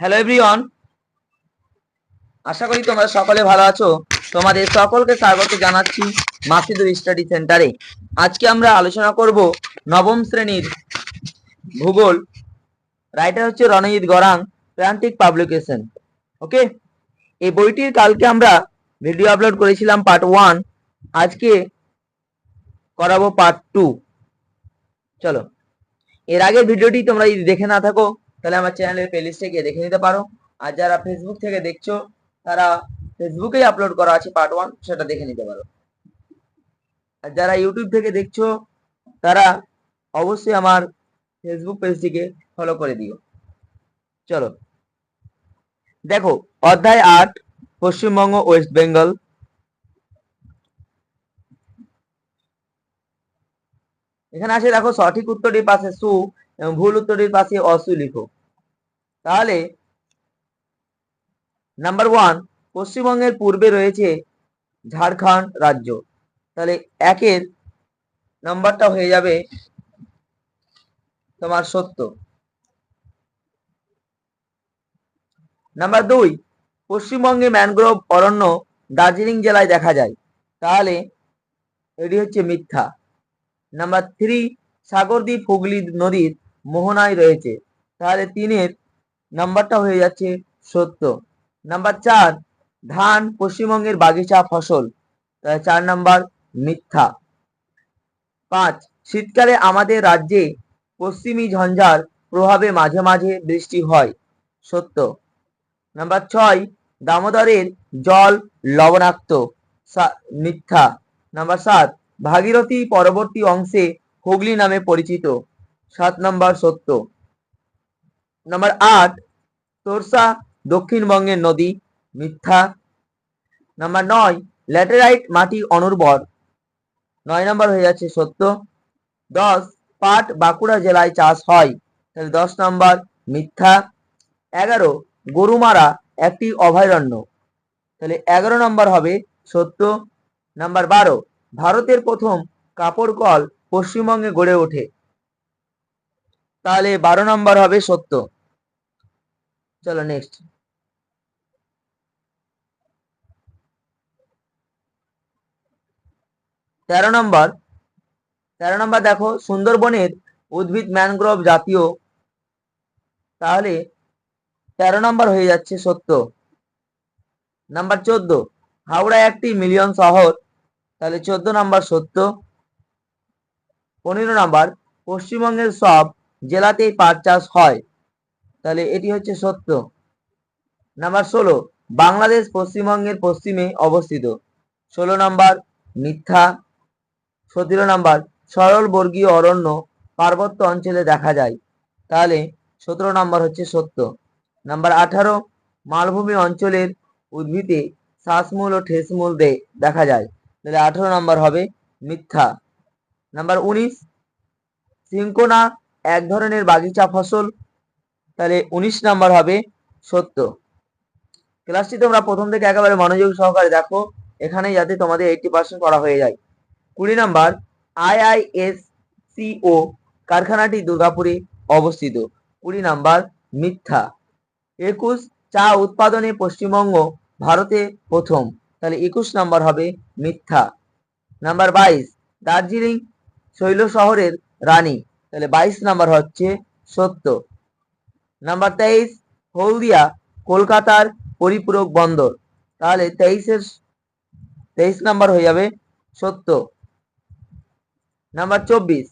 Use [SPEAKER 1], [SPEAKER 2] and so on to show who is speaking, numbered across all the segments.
[SPEAKER 1] Hello everyone আশা করি তোমরা সকলে ভালো আছো। তোমাদের সকলকে স্বাগত জানাচ্ছি মাসিদুর স্টাডি সেন্টারে। আজকে আমরা আলোচনা করব নবম শ্রেণির ভূগোল। রাইটার হচ্ছে রণজিৎ গরাং, প্রান্তিক পাবলিকেশন। ওকে? এই বইটির কালকে আমরা ভিডিও আপলোড করেছিলাম পার্ট ওয়ান আজকে করাবো পার্ট টু চলো। এর আগের ভিডিওটি তোমরা যদি দেখে না থাকো তাহলে আমার চ্যানেলের প্লেলিস্টে গিয়ে দেখে নিতে পারো। আর যারা ফেসবুক থেকে দেখছ, তারা ফেসবুকেই আপলোড করা আছে পার্ট ওয়ান সেটা দেখে নিতে পারো। আর যারা ইউটিউব থেকে দেখছ, তারা অবশ্যই আমার ফেসবুক পেজটিকে ফলো করে দিও। চলো। দেখো, অধ্যায় আট, পশ্চিমবঙ্গ ওয়েস্ট বেঙ্গল এখানে আছে দেখো সঠিক উত্তরটি পাশে সু এবং ভুল উত্তরটির পাশে অসু লিখো। তাহলে নাম্বার ওয়ান পশ্চিমবঙ্গের পূর্বে রয়েছে ঝাড়খণ্ড রাজ্য। তাহলে, একের নাম্বারটা হয়ে যাবে তোমার সত্য নাম্বার দুই, পশ্চিমবঙ্গে ম্যানগ্রোভ অরণ্য দার্জিলিং জেলায় দেখা যায়। তাহলে, এটি হচ্ছে মিথ্যা। নাম্বার থ্রি সাগরদ্বীপ হুগলি নদীর মোহনায় রয়েছে। তাহলে তিনের নাম্বারটা হয়ে যাচ্ছে সত্য। নাম্বার চার, ধান পশ্চিমবঙ্গের বাগিচা ফসল। চার নাম্বার, মিথ্যা। পাঁচ, শীতকালে আমাদের রাজ্যে পশ্চিমী ঝঞ্ঝার প্রভাবে মাঝে মাঝে বৃষ্টি হয়। সত্য। নাম্বার ছয়, দামোদরের জল লবণাক্ত মিথ্যা। নাম্বার সাত, ভাগীরথী পরবর্তী অংশে হুগলি নামে পরিচিত। সাত নম্বর সত্য। নাম্বার আট, তোরসা দক্ষিণবঙ্গের নদী, মিথ্যা। নাম্বার নয়, ল্যাটেরাইট মাটি অনুর্বর। নয় নম্বর হয়ে যাচ্ছে সত্য। দশ, পাট বাঁকুড়া জেলায় চাষ হয়, তাহলে দশ নম্বর মিথ্যা। এগারো, গরুমারা একটি অভয়ারণ্য, তাহলে এগারো নম্বর হবে সত্য। নাম্বার বারো, ভারতের প্রথম কাপড় কল পশ্চিমবঙ্গে গড়ে ওঠে। তাহলে বারো নম্বর হবে সত্য। চলো নেক্সট তেরো নম্বর। তেরো নম্বর দেখো, সুন্দরবনের উদ্ভিদ ম্যানগ্রোভ জাতীয়। তাহলে তেরো নম্বর হয়ে যাচ্ছে সত্য। নাম্বার চোদ্দ, হাওড়া একটি মিলিয়ন শহর। তাহলে চোদ্দ নাম্বার সত্য। পনেরো নাম্বার, পশ্চিমবঙ্গের সব জেলাতেই পাট চাষ হয়। তাহলে এটি হচ্ছে সত্য। নাম্বার ষোলো, বাংলাদেশ পশ্চিমবঙ্গের পশ্চিমে অবস্থিত। ষোলো নাম্বার, মিথ্যা। সতেরো নাম্বার, সরল বর্গীয় অরণ্য পার্বত্য অঞ্চলে দেখা যায়। তাহলে সতেরো নাম্বার হচ্ছে সত্য। নাম্বার আঠারো, মালভূমি অঞ্চলের উদ্ভিদে শ্বাসমূল ও ঠেসমূল দে দেখা যায়। তাহলে আঠারো নাম্বার হবে মিথ্যা। নাম্বার উনিশ, সিঙ্কোনা এক ধরনের বাগিচা ফসল, তাহলে উনিশ নাম্বার হবে সত্য। ক্লাসটি তোমরা প্রথম থেকে একেবারে মনোযোগ সহকারে দেখো এখানে যাতে তোমাদের এইটটি পার্সেন্ট করা হয়ে যায়। কুড়ি নাম্বার আইআইএস সিও কারখানাটি দুর্গাপুরে অবস্থিত। কুড়ি নাম্বার, মিথ্যা। একুশ, চা উৎপাদনে পশ্চিমবঙ্গ ভারতে প্রথম। তাহলে একুশ নাম্বার হবে মিথ্যা। নাম্বার বাইশ, দার্জিলিং শৈল শহরের রানী। তাহলে বাইশ নাম্বার হচ্ছে সত্য। নাম্বার তেইশ, হলদিয়া, কলকাতার পরিপূরক বন্দর। তাহলে তেইশের, তেইশ নাম্বার হয়ে যাবে সত্য। নাম্বার চব্বিশ,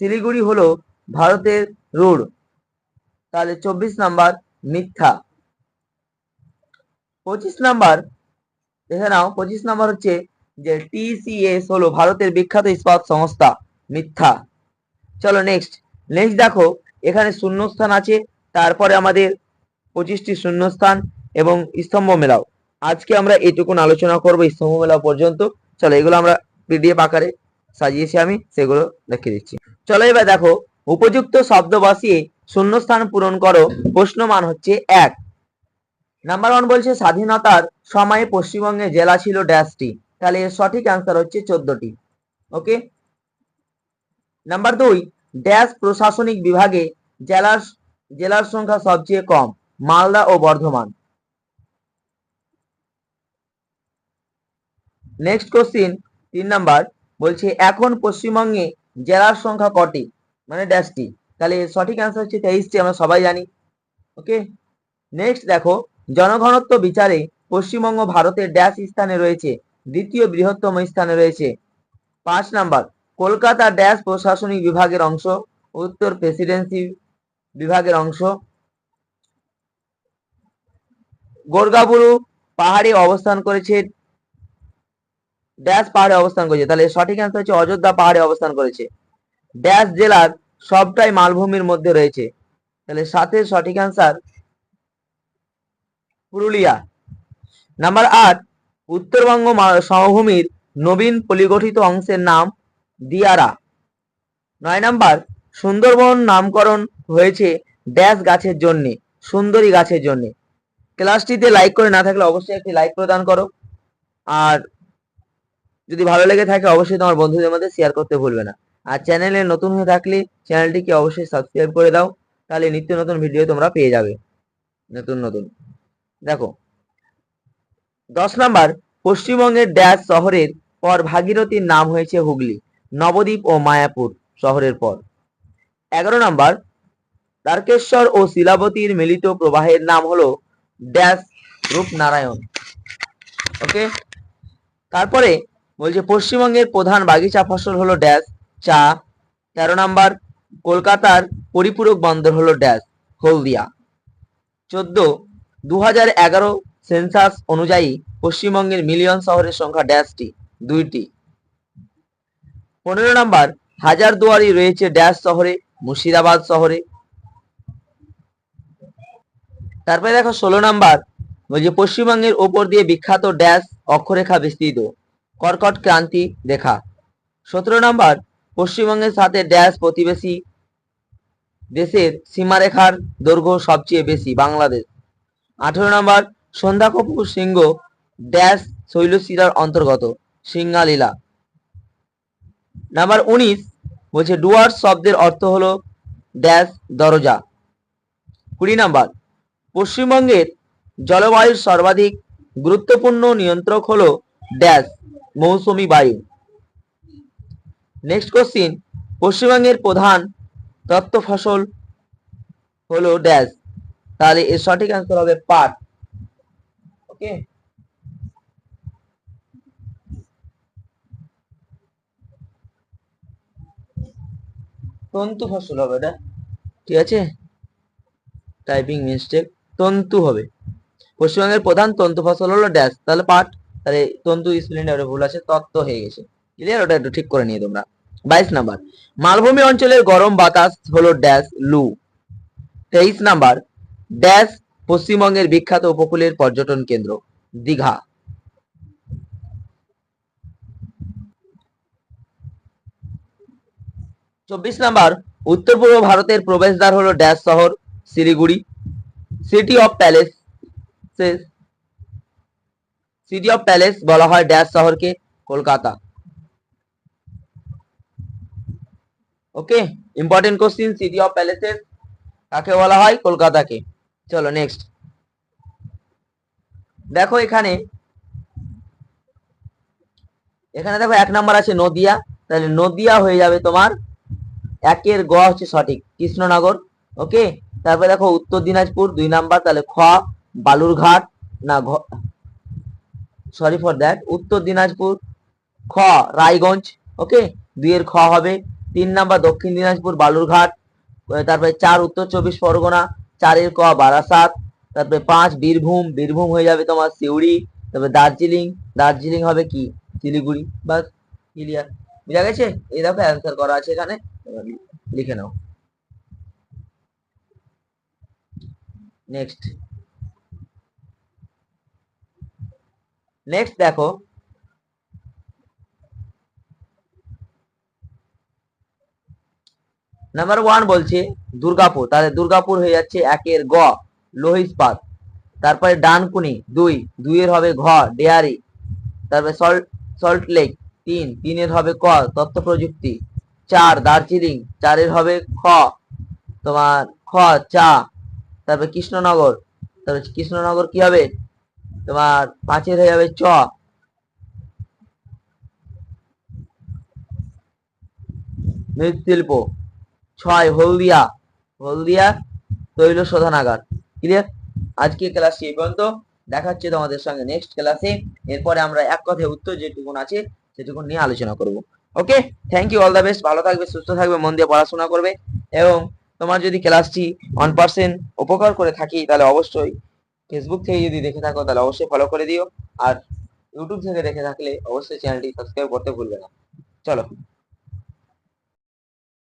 [SPEAKER 1] শিলিগুড়ি হলো ভারতের রোড। তাহলে চব্বিশ নাম্বার মিথ্যা। পঁচিশ নাম্বার, দেখে নাও, পঁচিশ নাম্বার হচ্ছে যে টিসিএস হলো ভারতের বিখ্যাত ইস্পাত সংস্থা, মিথ্যা। চলো নেক্সট নেক্সট দেখো, এখানে শূন্যস্থান আছে, তারপরে আমাদের পঁচিশটি শূন্যস্থান এবং স্তম্ভ মেলাও। আজকে আমরা এটুকুন আলোচনা করব স্তম্ভ মেলাও পর্যন্ত। চলো এগুলো আমরা পিডিএফ আকারে সাজিয়েছি আমি, সেগুলো দেখিয়ে দিচ্ছি। চলো এবার দেখো, উপযুক্ত শব্দ বসিয়ে শূন্যস্থান পূরণ করো প্রশ্ন মান হচ্ছে এক। নাম্বার ওয়ান বলছে, স্বাধীনতার সময়ে পশ্চিমবঙ্গে জেলা ছিল ড্যাশটি তাহলে সঠিক অ্যান্সার হচ্ছে চোদ্দটি। ওকে নাম্বার দুই ড্যাশ প্রশাসনিক বিভাগে জেলার জেলার সংখ্যা সবচেয়ে কম, মালদা ও বর্ধমান। নেক্সট কোশ্চিন তিন নাম্বার বলছে এখন পশ্চিমবঙ্গে জেলার সংখ্যা কটি? মানে ড্যাশটি তাহলে সঠিক অ্যান্সার হচ্ছে তেইশটি আমরা সবাই জানি। ওকে নেক্সট দেখো, জনঘনত্ব বিচারে পশ্চিমবঙ্গ ভারতের ড্যাশ স্থানে রয়েছে, দ্বিতীয় বৃহত্তম স্থানে রয়েছে। পাঁচ নাম্বার কলকাতা ড্যাশ প্রশাসনিক বিভাগের অংশ, উত্তর প্রেসিডেন্সি বিভাগের অংশ। গোরগাবুরু পাহাড়ে অবস্থান করেছে, ড্যাশ পাহাড়ে অবস্থান করেছে। তাহলে সঠিক অ্যান্সার হচ্ছে অযোধ্যা পাহাড়ে অবস্থান করেছে। ড্যাশ জেলার সবটাই মালভূমির মধ্যে রয়েছে। তাহলে সাথে সঠিক অ্যান্সার পুরুলিয়া। নাম্বার আট, উত্তরবঙ্গ সমভূমির নবীন পলিগঠিত অংশের নাম দিয়ারা। নয় নাম্বার, সুন্দরবন নামকরণ হয়েছে ড্যাশ গাছের জন্যে, সুন্দরী গাছের জন্যে। ক্লাসটিতে লাইক করে না থাকলে অবশ্যই একটি লাইক প্রদান করো। আর যদি ভালো লেগে থাকে, অবশ্যই তোমার বন্ধুদের মধ্যে শেয়ার করতে ভুলবে না। আর চ্যানেলে নতুন হয়ে থাকলে চ্যানেলটিকে অবশ্যই সাবস্ক্রাইব করে দাও, তাহলে নিত্য নতুন ভিডিও তোমরা পেয়ে যাবে। নতুন নতুন। দেখো, দশ নাম্বার, পশ্চিমবঙ্গের ড্যাশ শহরের পর ভাগীরথীর নাম হয়েছে হুগলি। নবদ্বীপ ও মায়াপুর শহরের পর। এগারো নম্বর তারকেশ্বর ও শিলাবতীর মিলিত প্রবাহের নাম হলো ড্যাশ রূপনারায়ণ। ওকে? তারপরে বলছে, পশ্চিমবঙ্গের প্রধান বাগিচা ফসল হলো ড্যাশ চা। তেরো নাম্বার, কলকাতার পরিপূরক বন্দর হলো ড্যাশ হলদিয়া। চোদ্দ দু হাজার এগারো সেন্সাস অনুযায়ী পশ্চিমবঙ্গের মিলিয়ন শহরের সংখ্যা ড্যাশটি, দুইটি। পনেরো নাম্বার হাজারদুয়ারি রয়েছে ড্যাশ শহরে, মুর্শিদাবাদ শহরে। তারপরে দেখো ষোলো নাম্বার বলছে পশ্চিমবঙ্গের ওপর দিয়ে বিখ্যাত ড্যাশ অক্ষরেখা বিস্তৃত কর্কট ক্রান্তি রেখা। সতেরো নাম্বার, পশ্চিমবঙ্গের সাথে ড্যাশ প্রতিবেশী দেশের সীমারেখার দৈর্ঘ্য সবচেয়ে বেশি, বাংলাদেশ। আঠেরো নম্বর সন্ধ্যা কপুর সিংহ ড্যাশ শৈলশিলার অন্তর্গত সিঙ্গালীলা নাম্বার উনিশ বলছে, ডুয়ার্স শব্দের অর্থ হলো ড্যাশ দরজা। কুড়ি নাম্বার, পশ্চিমবঙ্গের জলবায়ুর সর্বাধিক গুরুত্বপূর্ণ নিয়ন্ত্রক হলো ড্যাশ, মৌসুমি বায়ু। নেক্সট কোশ্চিন পশ্চিমবঙ্গের প্রধান তত্ত্ব ফসল হলো ড্যাশ। তাহলে এর সঠিক অ্যান্সার হবে পাট। ওকে তন্তু ফসল হবে, এটা। ঠিক আছে? টাইপিং মিস্টেক তন্তু হবে। পশ্চিমবঙ্গের প্রধান তন্তু ফসল হলো ড্যাশ। তাহলে পাট, তাহলে তন্তু স্পেলিংটা ওটা ভুল আছে, তত্ত্ব হয়ে গেছে। ক্লিয়ার ওটা একটু ঠিক করে নিয়ে তোমরা। বাইশ নাম্বার, মালভূমি অঞ্চলের গরম বাতাস হলো ড্যাশ লু। তেইশ নাম্বার, ড্যাশ পশ্চিমবঙ্গের বিখ্যাত উপকূলের পর্যটন কেন্দ্র, দীঘা। চব্বিশ নাম্বার, উত্তর পূর্ব ভারতের প্রবেশদ্বার হলো ড্যাশ শহর, Siliguri city of palace city of palace বলা হয় ড্যাশ শহরকে, Kolkata. Okay important question city of palaces কাকে বলা হয়? কলকাতাকে। চলো নেক্সট দেখো এখানে এখানে দেখো এক নাম্বার আছে নদিয়া, তাহলে নদিয়া হয়ে যাবে তোমার একের গ হচ্ছে সঠিক। কৃষ্ণনগর, ওকে? তারপরে দেখো উত্তর দিনাজপুর, দুই নাম্বার, তাহলে খ, বালুরঘাট, না ঘ সরি ফর দ্যাট উত্তর দিনাজপুর, খ, রায়গঞ্জ, ওকে? দুইয়ের খ হবে। তিন নাম্বার, দক্ষিণ দিনাজপুর, বালুরঘাট তারপরে চার, উত্তর চব্বিশ পরগনা, চারের ক, বারাসাত, তারপরে পাঁচ, বীরভূম বীরভূম হয়ে যাবে তোমার সিউড়ি, তারপরে দার্জিলিং দার্জিলিং হবে কি? শিলিগুড়ি, বাস ক্লিয়ার বুঝা গেছে? এই দেখো অ্যান্সার করা আছে এখানে। লিখে নাও। নেক্সট নেক্সট দেখো। নাম্বার ওয়ান বলছে দুর্গাপুর। তাহলে দুর্গাপুর হয়ে যাচ্ছে একের গ লোহ তারপরে ডানকুনি দুই, দুইয়ের হবে ঘ, ডেয়ারি। তারপরে সল্ট সল্ট লেক তিন, তিনের হবে ক তথ্য প্রযুক্তি। চার, দার্জিলিং। চারের হবে খ। তোমার খ, চা। তারপরে কৃষ্ণনগর। তারপর কৃষ্ণনগর কি হবে? তোমার পাঁচের হয়ে যাবে চ। মৃৎশিল্প। ছয়, হলদিয়া। হলদিয়া তৈল শোধনাগার। ক্লিয়ার আজকে ক্লাসটি এই পর্যন্ত। দেখা তোমাদের সঙ্গে নেক্সট ক্লাসে এরপরে আমরা এক কথায় উত্তর যেটুকুন আছে, সেটুকুন নিয়ে আলোচনা করব। Okay thank you all the best ভালো থাকবে, সুস্থ থাকবে, মন দিয়ে পড়াশোনা করবে। এবং তোমার যদি ক্লাসটি ওয়ান পার্সেন্ট উপকার করে থাকি, তাহলে অবশ্যই ফেসবুক থেকে যদি দেখে থাকো, তাহলে অবশ্যই ফলো করে দিও। আর ইউটিউব থেকে দেখে থাকলে অবশ্যই চ্যানেলটি সাবস্ক্রাইব করতে ভুলবে না। চলো।